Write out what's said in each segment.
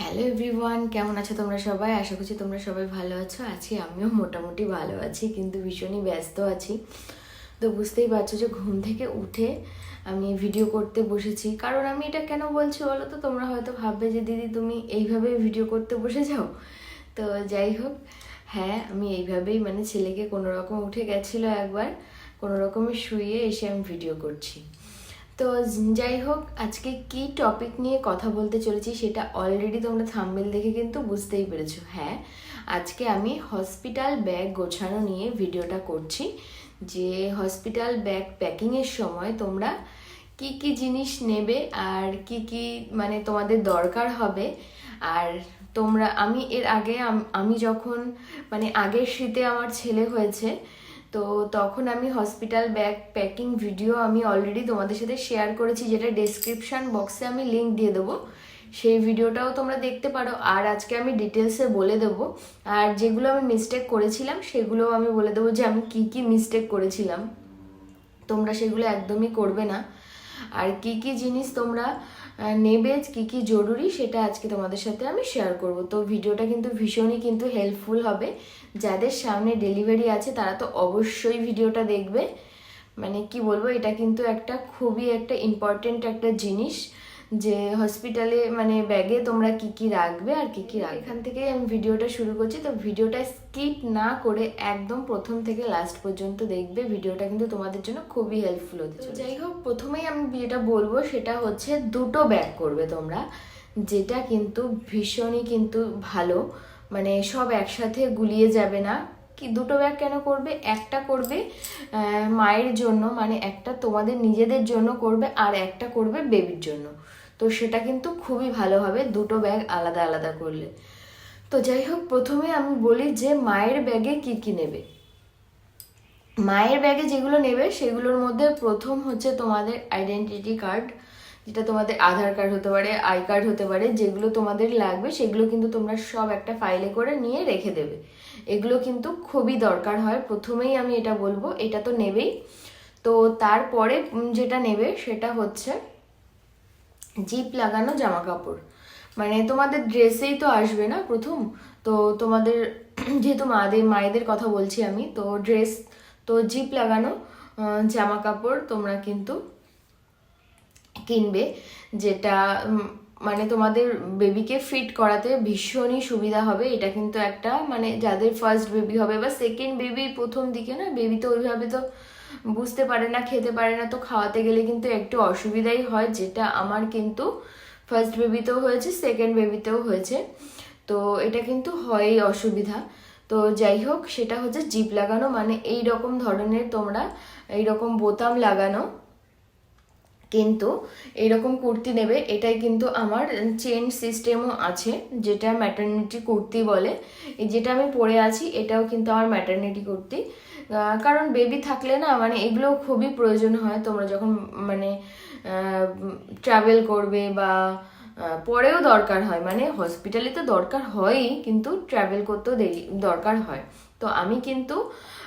Hello everyone কেমন আছো তোমরা সবাই? আশা করছি তোমরা সবাই ভালো আছো। আছি আমিও মোটামুটি ভালো আছি, কিন্তু ভীষণই ব্যস্ত আছি। তো বুঝতেই পারছ যে ঘুম থেকে উঠে আমি ভিডিও করতে বসেছি। কারণ আমি এটা কেন বলছি বলো তো? তোমরা হয়তো ভাববে যে দিদি তুমি এইভাবে ভিডিও করতে বসে যাও। তো যাই হোক হ্যাঁ আমি এইভাবেই মানে ছেলেকে কোনো রকম উঠে গেছিল একবার কোনো রকমে শুয়ে এসে আমি ভিডিও করছি। তো যাই হোক আজকে কি টপিক নিয়ে কথা বলতে চলেছি সেটা অলরেডি তোমরা থাম্বেল দেখে কিন্তু বুঝতেই পেরেছ। হ্যাঁ আজকে আমি হসপিটাল ব্যাগ গোছানো নিয়ে ভিডিওটা করছি, যে হসপিটাল ব্যাগ প্যাকিংয়ের সময় তোমরা কি কি জিনিস নেবে আর কি কি মানে তোমাদের দরকার হবে। আর তোমরা, আমি এর আগে আম- যখন মানে আগের শীতে আমার ছেলে হয়েছে তো তখন আমি হসপিটাল ব্যাগ প্যাকিং ভিডিও আমি অলরেডি তোমাদের সাথে শেয়ার করেছি, যেটা ডেসক্রিপশন বক্সে আমি লিঙ্ক দিয়ে দেবো। সেই ভিডিওটাও তোমরা দেখতে পারো। আর আজকে আমি ডিটেলসে বলে দেবো। আর যেগুলো আমি মিস্টেক করেছিলাম, সেগুলোও আমি বলে দেবো যে আমি কি কি মিস্টেক করেছিলাম। তোমরা সেগুলো একদমই করবে না। আর কি কি জিনিস তোমরা আহ, নেবে কি কি জরুরি সেটা আজকে তোমাদের সাথে আমি শেয়ার করব। তো ভিডিওটা কিন্তু ভীষণই কিন্তু হেল্পফুল হবে। যাদের সামনে ডেলিভারি আছে তারা তো অবশ্যই ভিডিওটা দেখবে। মানে কি বলব এটা কিন্তু একটা খুবই একটা ইম্পর্টেন্ট একটা জিনিস। যে হসপিটালে মানে ব্যাগে তোমরা কি কি রাখবে আর কি কি রাখবে। এখান থেকে আমি ভিডিওটা শুরু করছি, তো ভিডিওটা স্কিপ না করে একদম প্রথম থেকে লাস্ট পর্যন্ত দেখবে। ভিডিওটা কিন্তু তোমাদের জন্য খুবই হেল্পফুল হতে চলেছে। যাই হোক, প্রথমেই আমি যেটা বলব সেটা হচ্ছে দুটো ব্যাগ করবে তোমরা, যেটা কিন্তু ভীষণই কিন্তু ভালো। মানে সব একসাথে গুলিয়ে যাবে না। দুটো ব্যাগ কেন করবে? একটা করবে মায়ের জন্য মানে একটা তোমাদের নিজেদের জন্য করবে আর একটা করবে বেবির জন্য। তো সেটা কিন্তু খুবই ভালো হবে, দুটো ব্যাগ আলাদা আলাদা করলে। তো যাই হোক, প্রথমে আমি বলি যে মায়ের ব্যাগে কি কি নেবে। মায়ের ব্যাগে যেগুলো নেবে, সেগুলোর মধ্যে প্রথম হচ্ছে তোমাদের আইডেন্টিটি কার্ড যেটা তোমাদের আধার কার্ড হতে পারে, আই কার্ড হতে পারে, যেগুলো তোমাদের লাগবে, সেগুলো কিন্তু তোমরা সব একটা ফাইলে করে নিয়ে রেখে দেবে। এগুলো কিন্তু খুবই দরকার হয়। প্রথমেই আমি এটা বলব, এটা তো নেবেই। তো তারপরে যেটা নেবে সেটা হচ্ছে জিপ লাগানো জামা কাপড় মানে তোমাদের ড্রেসেই তো আসবে না প্রথম। তো তোমাদের যেহেতু মাদের, মায়েদের কথা বলছি আমি, তো ড্রেস, তো জিপ লাগানো জামা কাপড় তোমরা কিন্তু কিনবে, যেটা মানে তোমাদের বেবিকে ফিট করাতে ভীষণই সুবিধা হবে। এটা কিন্তু একটা মানে যাদের ফার্স্ট বেবি হবে বা সেকেন্ড বেবি প্রথম দিকে না বেবি তো ওইভাবে তো বুঝতে পারে না, খেতে পারে না, তো খাওয়াতে গেলে কিন্তু একটু অসুবিধাই হয়, যেটা আমার কিন্তু ফার্স্ট বেবিতেও হয়েছে সেকেন্ড বেবিতেও হয়েছে। তো এটা কিন্তু হয়ই অসুবিধা। তো যাই হোক, সেটা হচ্ছে জিপ লাগানো মানে এই রকম ধরনের তোমরা এই রকম বোতাম লাগানো। কিন্তু এইরকম কুর্তি নেবে, এটাই কিন্তু আমার চেন সিস্টেমও আছে, যেটা ম্যাটার্নিটি কুর্তি বলে। যেটা আমি পরে আছি, এটাও কিন্তু আমার ম্যাটার্নিটি কুর্তি। কারণ বেবি থাকলে না মানে এগুলো খুবই প্রয়োজন হয়, তোমরা যখন মানে ট্রাভেল করবে বা পরেও দরকার হয়। মানে হসপিটালে তো দরকার হয়ই, কিন্তু ট্রাভেল করতেও দেরি, দরকার হয়। তো আমি কিন্তু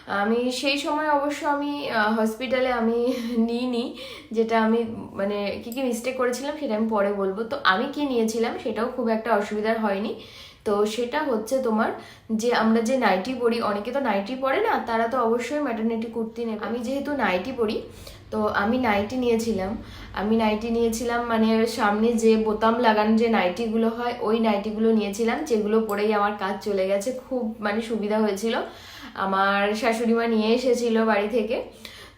আমি সেই সময় অবশ্য আমি হসপিটালে আমি নিইনি, যেটা আমি মানে কি কি মিস্টেক করেছিলাম সেটা আমি পরে বলব। তো আমি কি নিয়েছিলাম সেটাও খুব একটা অসুবিধার হয়নি। তো সেটা হচ্ছে তোমার যে আমরা যে নাইটি পরি অনেকে তো নাইটি পরে না, তারা তো অবশ্যই ম্যাটার্নিটি কুর্তি নেবে। আমি যেহেতু নাইটি পরি তো আমি নাইটি নিয়েছিলাম। আমি নাইটি নিয়েছিলাম মানে সামনে যে বোতাম লাগানো যে নাইটিগুলো হয়, ওই নাইটিগুলো নিয়েছিলাম, যেগুলো পরেই আমার কাজ চলে গেছে। খুব মানে সুবিধা হয়েছিল। আমার শাশুড়ি মা নিয়ে এসেছিল বাড়ি থেকে।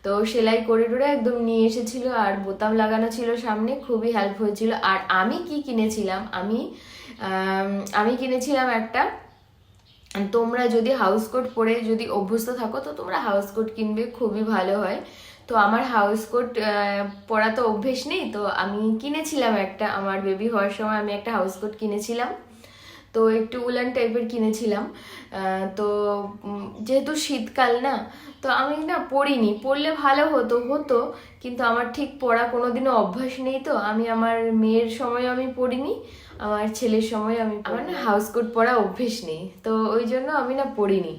তো সেলাই করে টোরে একদম নিয়ে এসেছিল আর বোতাম লাগানো ছিল সামনে, খুবই হেল্প হয়েছিল। আর আমি কি কিনেছিলাম? আমি আমি কিনেছিলাম একটা। তোমরা যদি হাউস কোট পরে যদি অভ্যস্ত থাকো, তো তোমরা হাউস কোট কিনবে, খুবই ভালো হয়। তো আমার হাউস কোট পরা তো অভ্যেস নেই, তো আমি কিনেছিলাম একটা। আমার বেবি হওয়ার সময় আমি একটা হাউস কোট কিনেছিলাম। তো একটু উলান টাইপের কিনেছিলাম। তো যেহেতু শীতকাল না, তো আমি না পড়িনি। পরলে ভালো হতো হতো, কিন্তু আমার ঠিক পরা কোনোদিনও অভ্যাস নেই তো। আমি আমার মেয়ের সময় আমি পড়িনি, আমার ছেলের সময় আমি আমার না হাউস কোট পরা অভ্যেস নেই, তো ওই জন্য আমি না পড়িনি।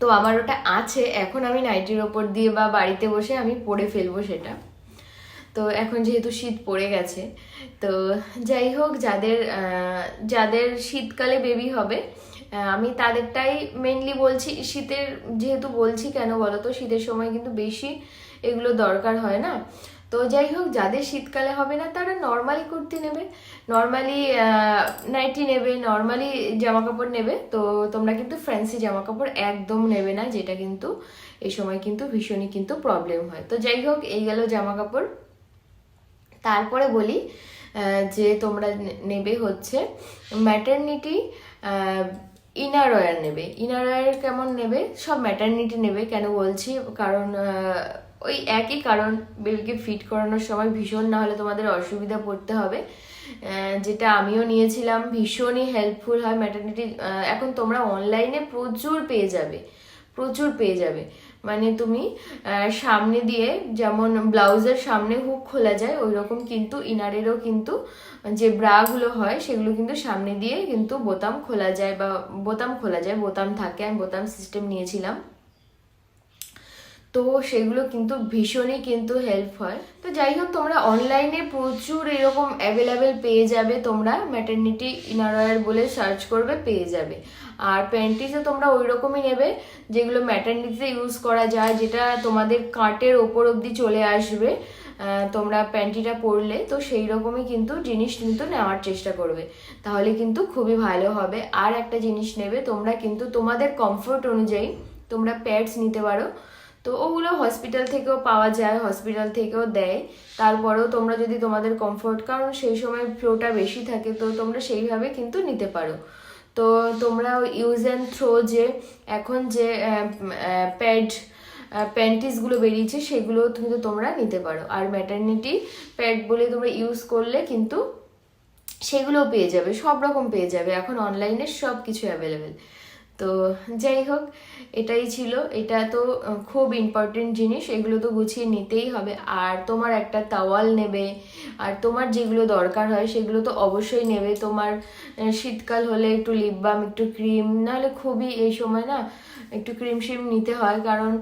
তো আমার ওটা আছে, এখন আমি নাইটির ওপর দিয়ে বা বাড়িতে বসে আমি পড়ে ফেলব সেটা। তো এখন যেহেতু শীত পড়ে গেছে, তো যাই হোক, যাদের যাদের শীতকালে বেবি হবে আমি তাদেরটাই মেনলি বলছি, শীতের যেহেতু বলছি কেন বলো তো, শীতের সময় কিন্তু বেশি এগুলো দরকার হয় না। তো যাই হোক, যাদের শীতকালে হবে না, তারা নর্মালি কুর্তি নেবে। নর্মালি নাইটি নেবে নর্মালি জামা কাপড় নেবে। তো তোমরা কিন্তু ফ্যান্সি জামা কাপড় একদম নেবে না, যেটা কিন্তু এই সময় কিন্তু ভীষণই কিন্তু প্রবলেম হয়। তো যাই হোক, এই গেল জামা কাপড় তারপরে বলি যে তোমরা নেবে হচ্ছে ম্যাটারনিটি ইনার ওয়ার নেবে। ইনার ওয়ার কেমন নেবে? সব ম্যাটারনিটি নেবে, কেন বলছি? কারণ ওই একই কারণ বেবিকে ফিট করানোর সময় ভীষণ না হলে তোমাদের অসুবিধা পড়তে হবে। যেটা আমিও নিয়েছিলাম, ভীষণই হেল্পফুল হয় ম্যাটারনিটি এখন তোমরা অনলাইনে প্রচুর পেয়ে যাবে। প্রচুর পেয়ে যাবে। মানে তুমি সামনে দিয়ে যেমন ব্লাউজের সামনে হুক খোলা যায় ওই রকম কিন্তু ইনারেরও কিন্তু যে ব্রাগুলো হয়, সেগুলো কিন্তু সামনে দিয়ে কিন্তু বোতাম খোলা যায় বা বোতাম খোলা যায়, বোতাম থাকে, আমি বোতাম সিস্টেম নিয়েছিলাম। তো সেগুলো কিন্তু ভীষণই কিন্তু হেল্প হয়। তো যাই হোক, তোমরা অনলাইনে প্রচুর এরকম অ্যাভেলেবেল পেয়ে যাবে, তোমরা ম্যাটারনিটি ইনারওয়্যার বলে সার্চ করবে, পেয়ে যাবে। আর প্যান্টিসে তোমরা ওই রকমই নেবে, যেগুলো ম্যাটারনিটিতে ইউজ করা যায়, যেটা তোমাদের কাটের ওপর অবধি চলে আসবে তোমরা প্যান্টিটা পরলে, তো সেই রকমই কিন্তু জিনিস কিন্তু নেওয়ার চেষ্টা করবে। তাহলে কিন্তু খুবই ভালো হবে। আর একটা জিনিস নেবে, তোমরা কিন্তু তোমাদের কমফোর্ট অনুযায়ী তোমরা প্যাডস নিতে পারো। তো ওগুলো হসপিটাল থেকেও পাওয়া যায় হসপিটাল থেকেও দেয়। তারপরেও তোমরা যদি তোমাদের কমফোর্ট কারণ সেই সময় ফ্লোটা বেশি থাকে, তো তোমরা সেইভাবে কিন্তু নিতে পারো। তো তোমরা ইউজ অ্যান্ড থ্রো যে এখন যে প্যাড প্যান্টিসগুলো বেরিয়েছে সেগুলো কিন্তু তোমরা নিতে পারো। আর ম্যাটার্নিটি প্যাড বলে তোমরা ইউজ করলে কিন্তু সেগুলোও পেয়ে যাবে, সব রকম পেয়ে যাবে। এখন অনলাইনে সব কিছু অ্যাভেলেবেল তো যাই হোক, এটাই ছিল। এটা তো খুব ইম্পর্টেন্ট জিনিস। এগুলো তো গুছিয়ে নিতেই হবে। আর তোমার একটা তাওয়াল নেবে। আর তোমার যেগুলো দরকার হয়, সেগুলো তো অবশ্যই নেবে। তোমার শীতকাল হলে একটু লিপ বাম একটু ক্রিম নাহলে খুবই এই সময় না একটু ক্রিম শিম নিতে হয়। কারণ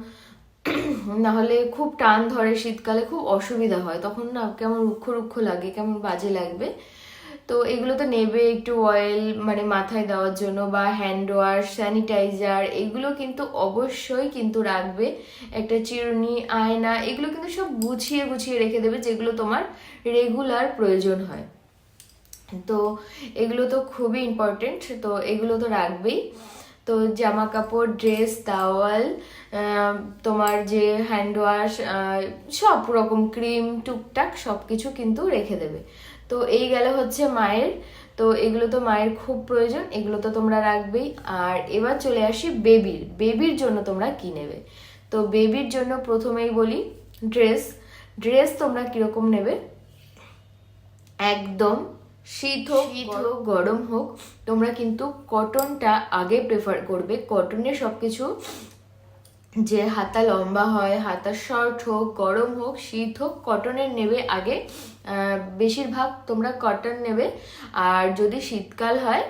নাহলে খুব টান ধরে শীতকালে, খুব অসুবিধা হয়। তখন না কেমন রুক্ষ রুক্ষ লাগে, কেমন বাজে লাগবে। তো এগুলো তো নেবে একটু অয়েল মানে মাথায় দেওয়ার জন্য বা হ্যান্ড ওয়াশ স্যানিটাইজার এগুলো কিন্তু অবশ্যই কিন্তু রাখবে। একটা চিরুনি, আয়না, এগুলো কিন্তু সব গুছিয়ে গুছিয়ে রেখে দেবে, যেগুলো তোমার রেগুলার প্রয়োজন হয়। তো এগুলো তো খুবই ইম্পর্টেন্ট তো এগুলো তো রাখবেই। তো জামা কাপড় ড্রেস তাওয়াল তোমার যে হ্যান্ড ওয়াশ সব রকম ক্রিম টুকটাক সব কিছু কিন্তু রেখে দেবে। তো এই গেল হচ্ছে মায়ের, তো এগুলো তো মায়ের খুব প্রয়োজন, এগুলো তো তোমরা রাখবেই। আর এবার চলে আসি বেবির বেবির জন্য তোমরা কি নেবে? তো বেবির জন্য প্রথমেই বলি ড্রেস ড্রেস তোমরা কীরকম নেবে? একদম শীত হোক হোক গরম হোক তোমরা কিন্তু কটনটা আগে প্রেফার করবে। কটনের সব কিছু যে হাতা লম্বা হয় হাতা শর্ট হোক গরম হোক শীত হোক কটনের নেবে আগে। বেশিরভাগ তোমরা কটন নেবে। আর যদি শীতকাল হয়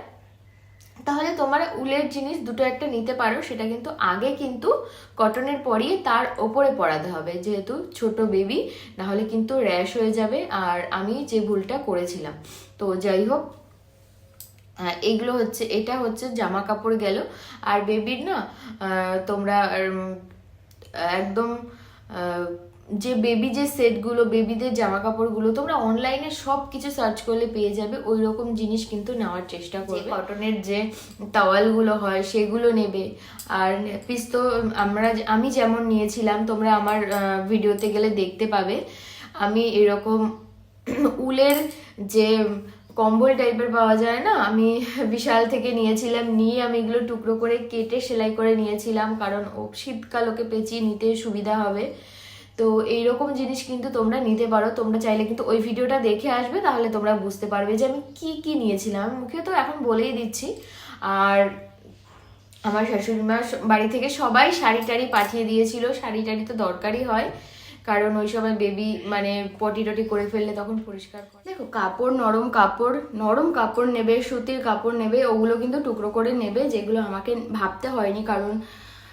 তাহলে তোমরা উলের জিনিস দুটো একটা নিতে পারো। সেটা কিন্তু আগে কিন্তু কটনের পরিয়ে তার ওপরে পরাতে হবে। যেহেতু ছোট বেবি না হলে কিন্তু র্যাশ হয়ে যাবে। আর আমি যে ভুলটা করেছিলাম। তো যাই হোক এগুলো হচ্ছে এটা হচ্ছে জামা কাপড় গেল। আর বেবির না তোমরা একদম যে বেবি যে সেটগুলো বেবিদের জামা কাপড়গুলো তোমরা অনলাইনে সব কিছু সার্চ করলে পেয়ে যাবে। ওই রকম জিনিস কিন্তু নেওয়ার চেষ্টা করবে। কটনের যে টাওয়ালগুলো হয় সেগুলো নেবে। আর পিস তো আমরা আমি যেমন নিয়েছিলাম তোমরা আমার ভিডিওতে গেলে দেখতে পাবে। আমি এরকম উলের যে কম্বল টাইপের পাওয়া যায় না, আমি বিশাল থেকে নিয়েছিলাম, নিয়ে আমি এগুলো টুকরো করে কেটে সেলাই করে নিয়েছিলাম, কারণ ও শীতকাল ওকে পেঁচিয়ে নিতে সুবিধা হবে। তো এইরকম জিনিস কিন্তু তোমরা নিতে পারো, তোমরা চাইলে কিন্তু ওই ভিডিওটা দেখে আসবে, তাহলে তোমরা বুঝতে পারবে যে আমি কি কি নিয়েছিলাম। মুখে তো এখন বলেই দিচ্ছি। আর আমার শাশুড়ি মা বাড়ি থেকে সবাই শাড়ি টাড়ি পাঠিয়ে দিয়েছিল শাড়ি টাড়ি তো দরকারই হয়। কারণ ওই সময় বেবি মানে পটি টটি করে ফেললে তখন পরিষ্কার করে। দেখো, কাপড় নরম কাপড় নরম কাপড় নেবে, সুতির কাপড় নেবে, ওগুলো কিন্তু টুকরো করে নেবে, যেগুলো আমাকে ভাবতে হয়নি কারণ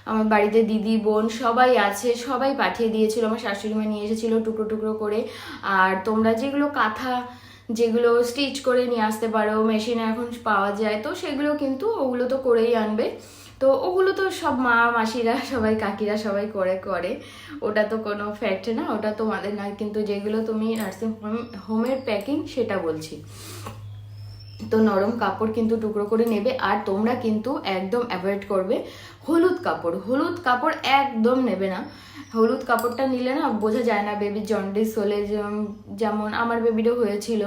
আমার বাড়িতে দিদি, বোন সবাই আছে, সবাই পাঠিয়ে দিয়েছিল, আমার শাশুড়ি মা নিয়ে এসেছিল টুকরো টুকরো করে। আর তোমরা যেগুলো কাঁথা, যেগুলো স্টিচ করে নিয়ে আসতে পারো মেশিনে এখন পাওয়া যায়, তো সেগুলো কিন্তু ওগুলো তো করেই আনবে। তো ওগুলো তো সব মা মাসিরা, সবাই কাকিরা সবাই করে করে। ওটা তো কোনো ফ্যাক্ট না, ওটা তোমাদের না কিন্তু যেগুলো তুমি নার্সিং হোম হোমের প্যাকিং সেটা বলছি। তো নরম কাপড় কিন্তু টুকরো করে নেবে, আর তোমরা কিন্তু একদম অ্যাভয়েড করবে হলুদ কাপড়। হলুদ কাপড় একদম নেবে না। হলুদ কাপড়টা নিলে না বোঝা যায় না বেবির জন্ডিস হলে যেমন আমার বেবিরও হয়েছিল।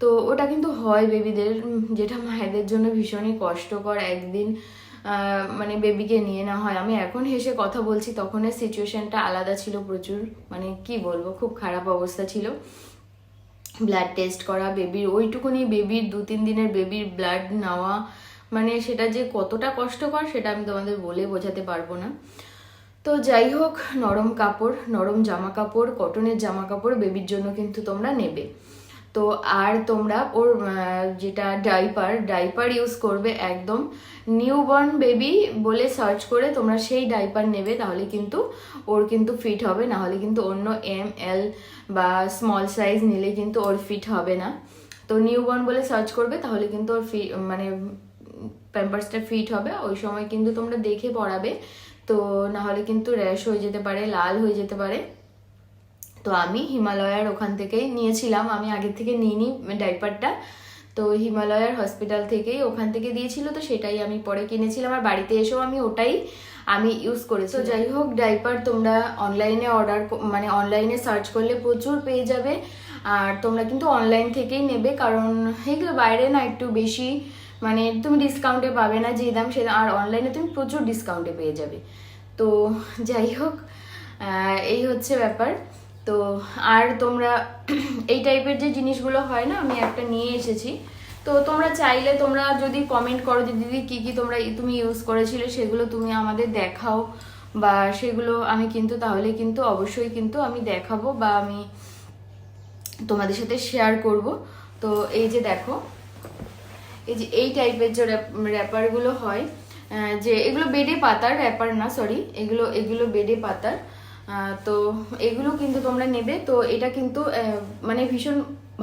তো ওটা কিন্তু হয় বেবিদের যেটা মায়েদের জন্য ভীষণই কষ্টকর। একদিন মানে বেবিকে নিয়ে না হয়। আমি এখন হেসে কথা বলছি তখনের সিচুয়েশনটা আলাদা ছিল প্রচুর। মানে কি বলব, খুব খারাপ অবস্থা ছিল। ব্লাড টেস্ট করা বেবির ওইটুকুনি বেবির দু তিন দিনের বেবির ব্লাড নেওয়া মানে সেটা যে কতটা কষ্টকর সেটা আমি তোমাদের বলে বোঝাতে পারব না। তো যাই হোক, নরম কাপড়, নরম জামা কাপড় কটনের জামা কাপড় বেবির জন্য কিন্তু তোমরা নেবে। তো আর তোমরা ওর যেটা ডাইপার ডাইপার ইউজ করবে একদম নিউবর্ন বেবি বলে সার্চ করে তোমরা সেই ডাইপার নেবে, তাহলে কিন্তু ওর কিন্তু ফিট হবে না হলে কিন্তু অন্য এম এল বা স্মল সাইজ নিলে কিন্তু ওর ফিট হবে না। তো নিউবর্ন বলে সার্চ করবে, তাহলে কিন্তু ওর ফি মানে প্যাম্পার্সটা ফিট হবে, ওই সময় কিন্তু তোমরা দেখে পড়াবে। তো না হলে কিন্তু র্যাশ হয়ে যেতে পারে, লাল হয়ে যেতে পারে। তো আমি হিমালয়ার ওখান থেকেই নিয়েছিলাম। আমি আগের থেকে নিইনি ডাইপারটা। তো হিমালয়ার হসপিটাল থেকেই ওখান থেকে দিয়েছিল তো সেটাই আমি পরে কিনেছিলাম। আর বাড়িতে এসেও আমি ওটাই আমি ইউজ করেছি। তো যাই হোক ডাইপার তোমরা অনলাইনে অর্ডার মানে অনলাইনে সার্চ করলে প্রচুর পেয়ে যাবে। আর তোমরা কিন্তু অনলাইন থেকেই নেবে কারণ এগুলো বাইরে না একটু বেশি মানে তুমি ডিসকাউন্টে পাবে না যে দাম সে আর অনলাইনে তুমি প্রচুর ডিসকাউন্টে পেয়ে যাবে। তো যাই হোক এই হচ্ছে ব্যাপার। তো আর তোমরা এই টাইপের যে জিনিসগুলো হয় না, আমি একটা নিয়ে এসেছি। তো তোমরা চাইলে তোমরা যদি কমেন্ট করো, যে দিদি কী কী তোমরা তুমি ইউজ করেছিলে, সেগুলো তুমি আমাদের দেখাও। বা সেগুলো আমি কিন্তু, তাহলে কিন্তু অবশ্যই কিন্তু আমি দেখাবো বা আমি তোমাদের সাথে শেয়ার করব। তো এই যে দেখো, এই যে এই টাইপের যে র্যাপ- র্যাপারগুলো হয় যে এগুলো বেডে পাতার র্যাপার না সরি এগুলো এগুলো বেডে পাতার। তো এগুলো কিন্তু তোমরা নেবে। তো এটা কিন্তু মানে ভীষণ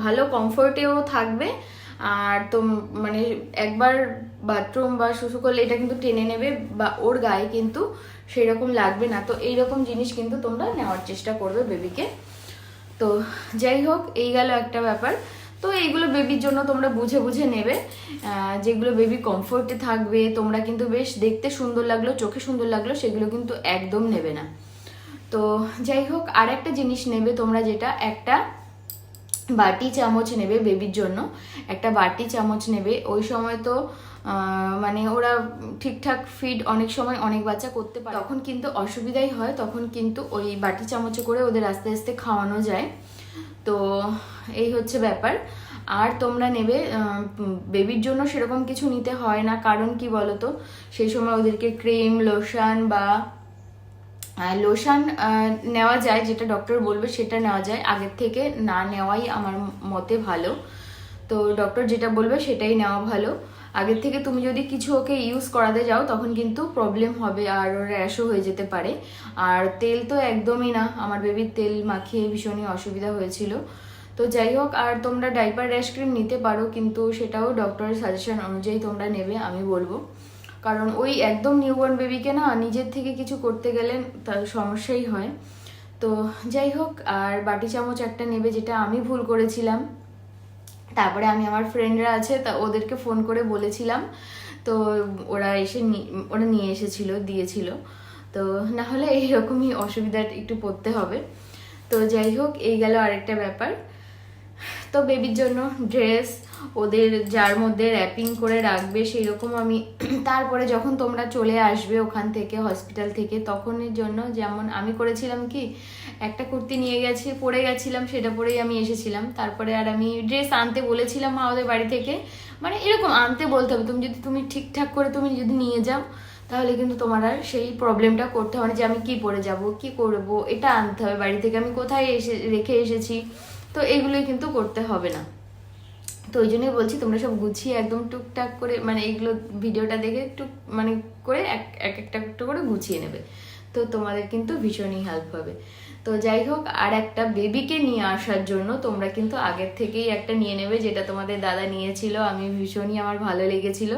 ভালো কমফোর্টেও থাকবে। আর তো মানে একবার বাথরুম বা শুশু করলে এটা কিন্তু টেনে নেবে বা ওর গায়ে কিন্তু সেই রকম লাগবে না। তো এইরকম জিনিস কিন্তু তোমরা নেওয়ার চেষ্টা করবে বেবিকে তো যাই হোক, এই গেল একটা ব্যাপার। তো এইগুলো বেবির জন্য তোমরা বুঝে বুঝে নেবে। যেগুলো বেবি কমফোর্টে থাকবে, তোমরা কিন্তু বেশ দেখতে সুন্দর লাগল, চোখে সুন্দর লাগল, সেগুলো কিন্তু একদম নেবে না। তো যাই হোক আর একটা জিনিস নেবে তোমরা যেটা, একটা বাটি চামচ নেবে বেবির জন্য। একটা বাটি চামচ নেবে। ওই সময় তো মানে ওরা ঠিকঠাক ফিড অনেক সময় অনেক বাচ্চা করতে পারে। তখন কিন্তু অসুবিধাই হয়, তখন কিন্তু ওই বাটি চামচে করে ওদের আস্তে আস্তে খাওয়ানো যায়। তো এই হচ্ছে ব্যাপার। আর তোমরা নেবে বেবির জন্য সেরকম কিছু নিতে হয় না। কারণ কি বলতো? সেই সময় ওদেরকে ক্রিম লোশন বা লোশন নেওয়া যায়, যেটা ডক্টর বলবে সেটা নেওয়া যায়। আগের থেকে না নেওয়াই আমার মতে ভালো। তো ডক্টর যেটা বলবে সেটাই নেওয়া ভালো। আগের থেকে তুমি যদি কিছু ওকে ইউজ করাতে যাও, তখন কিন্তু প্রবলেম হবে আর র্যাশও হয়ে যেতে পারে। আর তেল তো একদমই না। আমার বেবির তেল মাখিয়ে ভীষণই অসুবিধা হয়েছিল। তো যাই হোক, আর তোমরা ডাইপার র্যাশ ক্রিম নিতে পারো, কিন্তু সেটাও ডক্টরের সাজেশন অনুযায়ী তোমরা নেবে, আমি বলব। কারণ ওই একদম নিউবর্ন বেবিকে না নিজের থেকে কিছু করতে গেলে তার সমস্যাই হয়। তো যাই হোক, আর বাটি চামচ একটা নেবে যেটা আমি ভুল করেছিলাম। তারপরে আমি আমার ফ্রেন্ডরা আছে, তা ওদেরকে ফোন করে বলেছিলাম। তো ওরা এসে ওরা নিয়ে এসেছিল, দিয়েছিল। তো না হলে এইরকমই অসুবিধা একটু পড়তে হবে। তো যাই হোক, এই গেল আরেকটা ব্যাপার। তো বেবির জন্য ড্রেস ওদের যার মধ্যে র্যাপিং করে রাখবে সেই রকম আমি তারপরে যখন তোমরা চলে আসবে ওখান থেকে হসপিটাল থেকে, তখনের জন্য যেমন আমি করেছিলাম কি, একটা কুর্তি নিয়ে গেছি, পরে গেছিলাম, সেটা পরেই আমি এসেছিলাম। তারপরে আর আমি ড্রেস আনতে বলেছিলাম মা ওদের বাড়ি থেকে। মানে এরকম আনতে বলতে হবে, তুমি যদি, তুমি ঠিকঠাক করে তুমি যদি নিয়ে যাও, তাহলে কিন্তু তোমার আর সেই প্রবলেমটা করতে হবে যে আমি কি পরে যাব, কি করব, এটা আনতে হবে। বাড়ি থেকে আমি কোথায় এসে, রেখে এসেছি, তো এগুলোই কিন্তু করতে হবে না। তো ওই জন্যই বলছি তোমরা সব গুছিয়ে একদম টুকটাক করে মানে এইগুলো ভিডিওটা দেখে টুক মানে করে এক এক একটা একটু করে গুছিয়ে নেবে। তো তোমাদের কিন্তু ভীষণই হেল্প হবে। তো যাই হোক, আর একটা বেবিকে নিয়ে আসার জন্য তোমরা কিন্তু আগের থেকেই একটা নিয়ে নেবে, যেটা তোমাদের দাদা নিয়েছিল, আমি ভীষণই আমার ভালো লেগেছিল।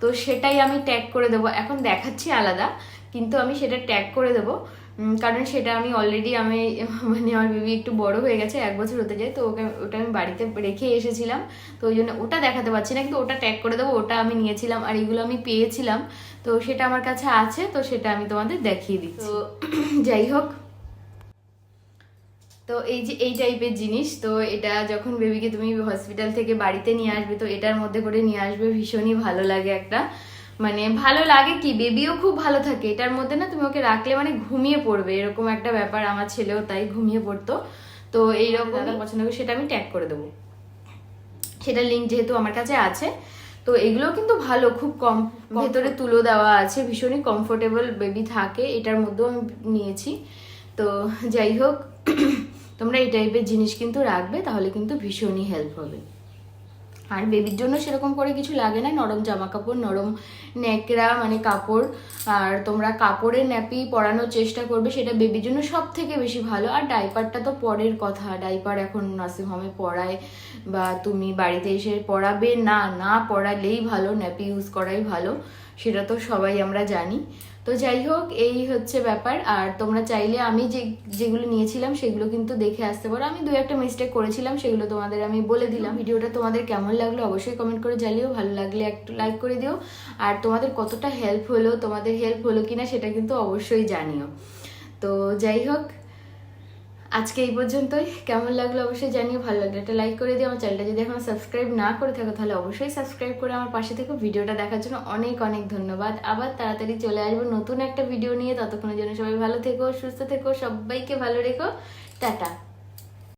তো সেটাই আমি ট্যাগ করে দেবো। এখন দেখাচ্ছি আলাদা, কিন্তু আমি সেটা ট্যাগ করে দেবো। কারণ সেটা আমি অলরেডি আমি মানে আমার বেবি একটু বড় হয়ে গেছে এক বছর হতে যায় তো ওকে ওটা আমি বাড়িতে রেখে এসেছিলাম তো ওই জন্য ওটা দেখাতে পারছি না কিন্তু ওটা ট্যাগ করে দেবো ওটা আমি নিয়েছিলাম আর এগুলো আমি পেয়েছিলাম তো সেটা আমার কাছে আছে তো সেটা আমি তোমাদের দেখিয়ে দিচ্ছি। তো যাই হোক। তো এই যে এই টাইপের জিনিস তো এটা যখন বেবিকে তুমি হসপিটাল থেকে বাড়িতে নিয়ে আসবে তো এটার মধ্যে করে নিয়ে আসবে ভীষণই ভালো লাগে একটা। মানে ভালো লাগে কি? বেবিও খুব ভালো থাকে। এটার মধ্যে না তুমি ওকে রাখলে মানে ঘুমিয়ে পড়বে। এরকম একটা ব্যাপার আমার ছেলেও তাই ঘুমিয়ে পড়তো। তো এইরকম পছন্দ করে সেটা আমি ট্যাগ করে দেবো। সেটার লিঙ্ক যেহেতু আমার কাছে আছে তো এগুলো কিন্তু ভালো খুব কম ভেতরে তুলো দেওয়া আছে ভীষণই কমফোর্টেবল বেবি থাকে। এটার মধ্যেও আমি নিয়েছি। তো যাই হোক তোমরা এই টাইপের জিনিস কিন্তু রাখবে তাহলে কিন্তু ভীষণই হেল্প হবে। আর বেবির জন্য সেরকম করে কিছু লাগে না, নরম জামা কাপড় নরম ন্যাকড়া মানে কাপড়। আর তোমরা কাপড়ের ন্যাপি পরানোর চেষ্টা করবে, সেটা বেবির জন্য সব থেকে বেশি ভালো। আর ডাইপারটা তো পরের কথা ডাইপার এখন নার্সিং হোমে পড়ায় বা তুমি বাড়িতে এসে পড়াবে না না পড়ালেই ভালো, ন্যাপি ইউজ করাই ভালো, সেটা তো সবাই আমরা জানি। তো যাই হোক, এই হচ্ছে ব্যাপার। আর তোমরা চাইলে আমি যে, যেগুলো নিয়েছিলাম সেগুলো কিন্তু দেখে আসতে পারো। আমি দু একটা মিস্টেক করেছিলাম, সেগুলো তোমাদের আমি বলে দিলাম। ভিডিওটা তোমাদের কেমন লাগল অবশ্যই কমেন্ট করে জানিও। ভালো লাগলে একটু লাইক করে দিও। আর তোমাদের কতটা হেল্প হলো, তোমাদের হেল্প হলো কিনা সেটা কিন্তু অবশ্যই জানিও। তো যাই হোক আজকে এই পর্যন্তই। কেমন লাগল অবশ্যই জানিয়ে ভালো লাগল একটা লাইক করে দিও। আমার চ্যানেলটা যদি এখন সাবস্ক্রাইব না করে থাকো, তাহলে অবশ্যই সাবস্ক্রাইব করে আমার পাশে থেকে। ভিডিওটা দেখার জন্য অনেক অনেক ধন্যবাদ। আবার তাড়াতাড়ি চলে আসব নতুন একটা ভিডিও নিয়ে। ততক্ষণের জন্য সবাই ভালো থেকো, সুস্থ থেকো, সবাইকে ভালো রেখো। টাটা।